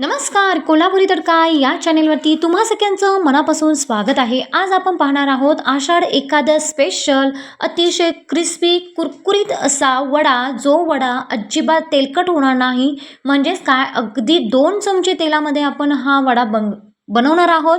नमस्कार कोल्हापुरी तडका या चॅनेलवरती तुम्हा सगळ्यांचं मनापासून स्वागत आहे. आज आपण पाहणार आहोत आषाढ एकादश स्पेशल अतिशय क्रिस्पी कुरकुरीत असा वडा जो वडा अजिबात तेलकट होणार नाही. म्हणजेच काय? अगदी दोन चमचे तेलामध्ये आपण हा वडा बन बनवणार आहोत.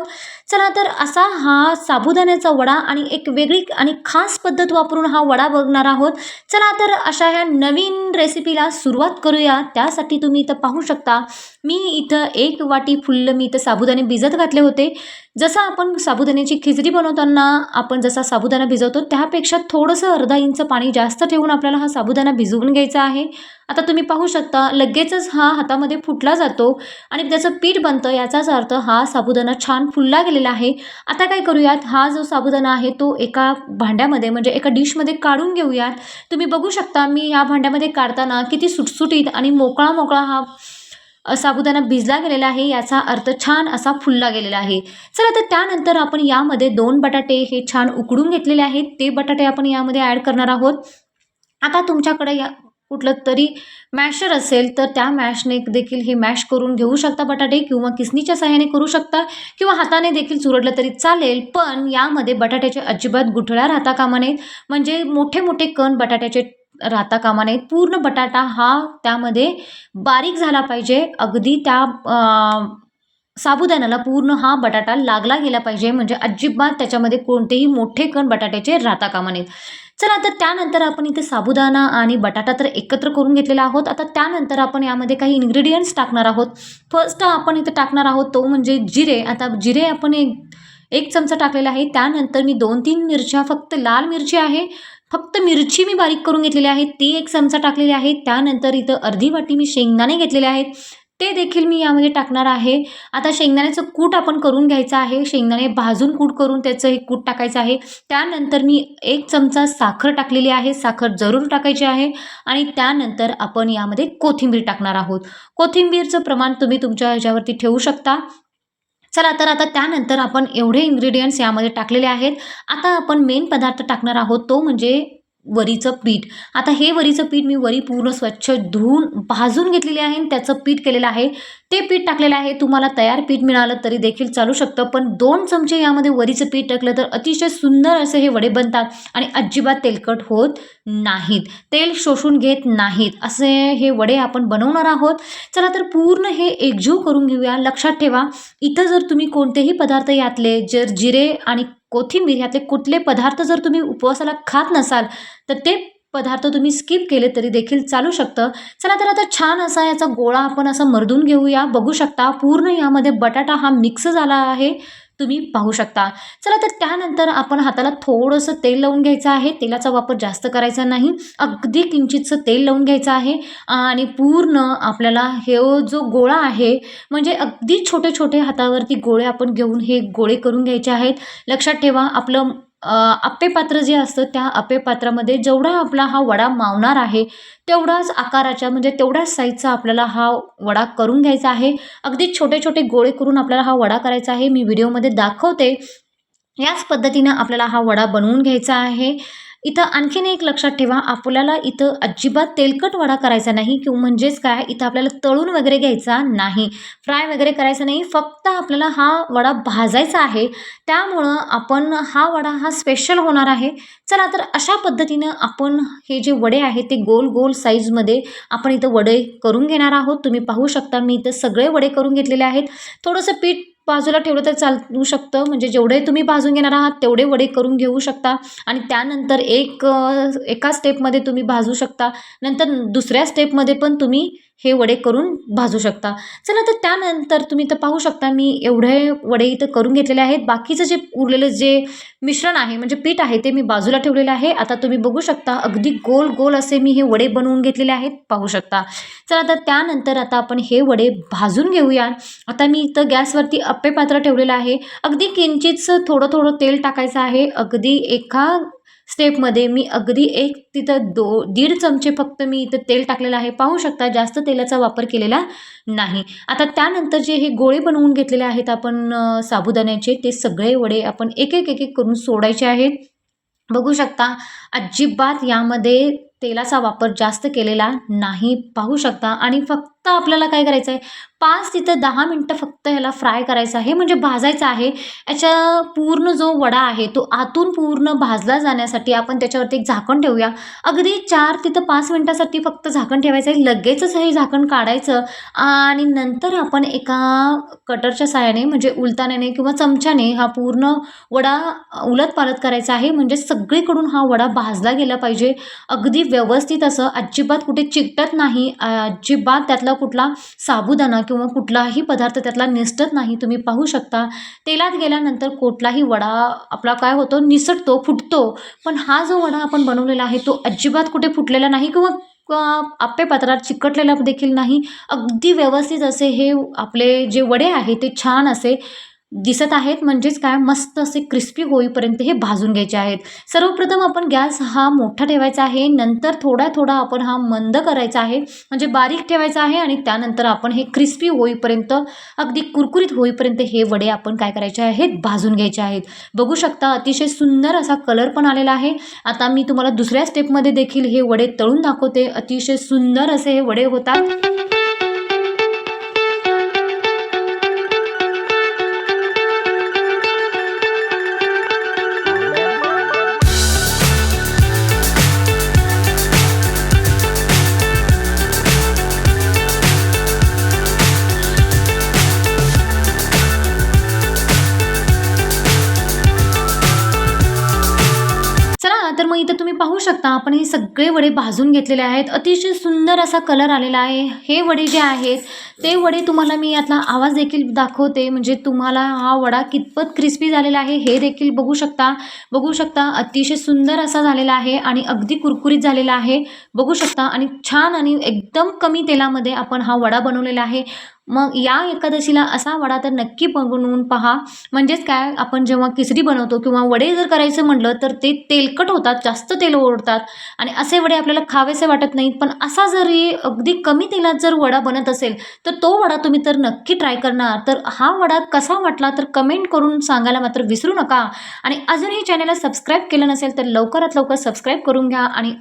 चला तर असा हा साबुदाण्याचा वडा आणि एक वेगळी आणि खास पद्धत वापरून हा वडा बघणार आहोत. चला तर अशा ह्या नवीन रेसिपीला सुरुवात करूया. त्यासाठी तुम्ही इथं पाहू शकता मी इथं एक वाटी फुल्ल मी इथं साबुदाणे भिजत घातले होते. जसं आपण साबुदाण्याची खिचडी बनवताना आपण जसा साबुदाणा भिजवतो त्यापेक्षा थोडंसं अर्धा इंच पाणी जास्त ठेवून आपल्याला हा साबुदाणा भिजवून घ्यायचा आहे. आता तुम्ही पाहू शकता लगेचच हा हातामध्ये फुटला जातो आणि त्याचं पीठ बनतं याचाच अर्थ हा साबुदाणा छान फुलला गेलेला आहे. आता काय करूयात हा जो साबुदाणा आहे तो एका भांड्यामध्ये म्हणजे एका डिशमध्ये काढून घेऊयात. तुम्ही बघू शकता मी या भांड्यामध्ये काढताना किती सुटसुटीत आणि मोकळा मोकळा हा साबुदाणा भिजला गेलेला आहे याचा अर्थ छान असा फुलला गेलेला आहे. चला तर त्यानंतर आपण यामध्ये दोन बटाटे हे छान उकडून घेतलेले आहेत. ते बटाटे आपण यामध्ये ॲड करणार आहोत. आता तुमच्याकडे या कुठलं तरी मॅशर असेल तर त्या मॅशने देखील हे मॅश करून घेऊ शकता बटाटे किंवा किसनीच्या सहाय्याने करू शकता किंवा हाताने देखील चुरडलं तरी चालेल पण यामध्ये बटाट्याचे अजिबात गुठळ्या राहता कामा नयेत म्हणजे मोठे मोठे कण बटाट्याचे राहता कामा नयेत पूर्ण बटाटा हा त्यामध्ये बारीक झाला पाहिजे. अगदी त्या साबुदाण्याला पूर्ण हा बटाटा लागला गेला पाहिजे. म्हणजे अजिबात त्याच्यामध्ये कोणतेही मोठे कण बटाट्याचे राहता कामा नयेत चला आता त्यानंतर आपण इथे साबुदाणा आणि बटाटा तर एकत्र करून घेतलेला आहोत. आता त्यानंतर आपण यामध्ये काही इन्ग्रेडियंट्स टाकणार आहोत. फर्स्ट आपण इथे टाकणार आहोत तो म्हणजे जिरे. आता जिरे आपण एक एक चमचा टाकलेला आहे. त्यानंतर मी दोन तीन मिरच्या फक्त लाल मिरची आहे. फक्त मिरची मी बारीक करून घेतलेली आहे ती एक चमचा टाकलेली आहे त्यानंतर इथं अर्धी वाटी मी शेंगदाणे घेतलेले आहेत. ते देखील मी यामध्ये टाकणार आहे. आता शेंगदाण्याचं कूट आपण करून घ्यायचं आहे. शेंगदाणे भाजून कूट करून त्याचं हे कूट टाकायचं आहे. त्यानंतर मी एक चमचा साखर टाकलेली आहे. साखर जरूर टाकायची आहे. आणि त्यानंतर आपण यामध्ये कोथिंबीर टाकणार आहोत. कोथिंबीरचं प्रमाण तुम्ही तुमच्या ह्याच्यावरती ठेवू शकता. चला तर आता त्यानंतर आपण एवढे इन्ग्रेडियंट्स यामध्ये टाकलेले आहेत. आता आपण मेन पदार्थ टाकणार आहोत तो म्हणजे वरीचं पीठ. आता हे वरीचं पीठ मी वरी पूर्ण स्वच्छ धुवून भाजून घेतलेले आहे आणि त्याचं पीठ केलेलं आहे. ते पीठ टाकलेलं आहे. तुम्हाला तयार पीठ मिळालं तरी देखील चालू शकतं. पण दोन चमचे यामध्ये वरीचं पीठ टाकलं तर अतिशय सुंदर असे हे वडे बनतात आणि अजिबात तेलकट होत नाहीत. तेल शोषून घेत नाहीत. असे हे वडे आपण बनवणार आहोत. चला तर पूर्ण हे एकजीव करून घेऊया. लक्षात ठेवा इथं जर तुम्ही कोणतेही पदार्थ यातले जर जिरे आणि कोथिंबीर ह्यातले कुठले पदार्थ जर तुम्ही उपवासाला खात नसाल तर ते पदार्थ तुम्ही स्किप केले तरी देखील चालू शकतं. चला तर आता छान असा याचा गोळा आपण असा मर्दून घेऊया. बघू शकता पूर्ण यामध्ये बटाटा हा मिक्स झाला आहे. तुम्ही पाहू शकता. चला तर त्यानंतर आपण हाताला थोडंसं तेल लावून घ्यायचं आहे. तेलाचा वापर जास्त करायचा नाही. अगदी किंचितचं तेल लावून घ्यायचं आहे. आणि पूर्ण आपल्याला हे जो गोळा आहे म्हणजे अगदी छोटे छोटे हातावरती गोळे आपण घेऊन हे गोळे करून घ्यायचे आहेत. लक्षात ठेवा आपलं अप्पेपात्र पात्र जे असतं त्या अप्पेपात्रामध्ये जेवढा आपला हा वडा मावणार आहे तेवढाच आकाराच्या म्हणजे तेवढ्याच साईजचा आपल्याला हा वडा करून घ्यायचा आहे. अगदी छोटे छोटे गोळे करून आपल्याला हा वडा करायचा आहे. मी व्हिडिओमध्ये दाखवते. याच पद्धतीनं आपल्याला हा वडा बनवून घ्यायचा आहे. इथं आणखीन एक लक्षात ठेवा आपल्याला इथं अजिबात तेलकट वडा करायचा नाही किंवा म्हणजेच काय इथं आपल्याला तळून वगैरे घ्यायचा नाही. फ्राय वगैरे करायचा नाही फक्त आपल्याला हा वडा भाजायचा आहे. त्यामुळं आपण हा वडा हा स्पेशल होणार आहे. चला तर अशा पद्धतीनं आपण हे जे वडे आहेत ते गोल गोल साईजमध्ये आपण इथं वडे करून घेणार आहोत. तुम्ही पाहू शकता मी इथं सगळे वडे करून घेतलेले आहेत. थोडंसं पीठ बाजूला ठेवलं तर चालू शकतं. म्हणजे जेवढे तुम्ही भाजून घेणार आहात तेवढे वडे करून घेऊ शकता. आणि त्यानंतर एक एका स्टेपमध्ये तुम्ही भाजू शकता. नंतर दुसऱ्या स्टेपमध्ये पण तुम्ही हे वडे करून भाजू शकता. चला तर त्यानंतर तुम्ही इथं पाहू शकता मी एवढे वडे इथं करून घेतलेले आहेत. बाकीचं जे उरलेलं जे मिश्रण आहे म्हणजे पीठ आहे ते मी बाजूला ठेवलेलं आहे. आता तुम्ही बघू शकता अगदी गोल गोल असे मी हे वडे बनवून घेतलेले आहेत. पाहू शकता. चला तर त्यानंतर आता आपण हे वडे भाजून घेऊया. आता मी इथं गॅसवरती अप्पे पात्र ठेवलेलं आहे. अगदी किंचितचं थोडं थोडं तेल टाकायचं आहे. अगदी एका स्टेपमध्ये मी अगदी एक तिथं दो दीड चमचे फक्त मी इथं तेल टाकलेलं आहे. पाहू शकता जास्त तेलाचा वापर केलेला नाही. आता त्यानंतर जे हे गोळे बनवून घेतलेले आहेत आपण साबुदाण्याचे ते सगळे वडे आपण एक एक एक एक करून सोडायचे आहेत. बघू शकता अजिबात यामध्ये तेलाचा वापर जास्त केलेला नाही. पाहू शकता आणि फक्त फक्त आपल्याला काय करायचं आहे पाच तिथं दहा मिनटं फक्त ह्याला फ्राय करायचं आहे. म्हणजे भाजायचं आहे. याच्या पूर्ण जो वडा आहे तो आतून पूर्ण भाजला जाण्यासाठी आपण त्याच्यावरती एक झाकण ठेवूया. अगदी चार तिथं पाच मिनटासाठी फक्त झाकण ठेवायचं आहे लगेचच हे झाकण काढायचं आणि नंतर आपण एका कटरच्या साह्याने म्हणजे उलताण्याने किंवा चमच्याने हा पूर्ण वडा उलत पालत करायचा आहे. म्हणजे सगळीकडून हा वडा भाजला गेला पाहिजे. अगदी व्यवस्थित असं. अजिबात कुठे चिकटत नाही. अजिबात त्यातला कुठला साबुदाणा किंवा कुठलाही पदार्थ त्यातला निसटत नाही. तुम्ही पाहू शकता. तेलात गेल्यानंतर कुठलाही वडा आपला काय होतो निसटतो फुटतो. पण हा जो वडा आपण बनवलेला आहे तो अजिबात कुठे फुटलेला नाही किंवा किंवा आप्पे पात्रात चिकटलेला देखील नाही. अगदी व्यवस्थित असे हे आपले जे वडे आहे ते छान असे दिसत आहेत. म्हणजेच काय? मस्त असे क्रिस्पी होईपर्यंत हे भाजून घ्यायचे आहेत. सर्वप्रथम आपण गॅस हा मोठा ठेवायचा आहे. नंतर थोडा थोडा आपण हा मंद करायचा आहे. म्हणजे बारीक ठेवायचा आहे आणि त्यानंतर आपण हे क्रिस्पी होईपर्यंत अगदी कुरकुरीत होईपर्यंत हे वडे आपण काय करायचे आहेत? भाजून घ्यायचे आहेत. बघू शकता अतिशय सुंदर असा कलर पण आलेला आहे. आता मी तुम्हाला दुसऱ्या स्टेपमध्ये देखील हे वडे तळून दाखवते. अतिशय सुंदर असे हे वडे होतात. पाहू शकता आपण हे सगळे वडे भाजून घेतलेले आहेत. अतिशय सुंदर असा कलर आलेला आहे. हे वडे जे आहेत ते वडे तुम्हाला मी यातला आवाज देखील दाखवते. म्हणजे तुम्हाला हा वडा कितपत क्रिस्पी झालेला आहे हे देखील बघू शकता. बघू शकता अतिशय सुंदर असा झालेला आहे आणि अगदी कुरकुरीत झालेला आहे. बघू शकता आणि छान आणि एकदम कमी तेलामध्ये आपण हा वडा बनवलेला आहे. मग या एकादशीला असा वडा तर नक्की बनवून पहा. म्हणजेच काय? आपण जेव्हा खिचडी बनवतो किंवा वडे जर करायचं म्हटलं तर ते तेलकट होतात जास्त तेल ओढतात. आणि असे वडे आपल्याला खावेसे वाटत नाहीत. पण असा जरी अगदी कमी तेलात जर वडा बनत असेल तर तो वडा तुम्ही तर नक्की ट्राय करणार. तर हा वडा कसा वाटला तर कमेंट करून सांगायला मात्र विसरू नका. आणि अजूनही चॅनलला सबस्क्राईब केलं नसेल तर लवकरात लवकर सबस्क्राईब करून घ्या. आणि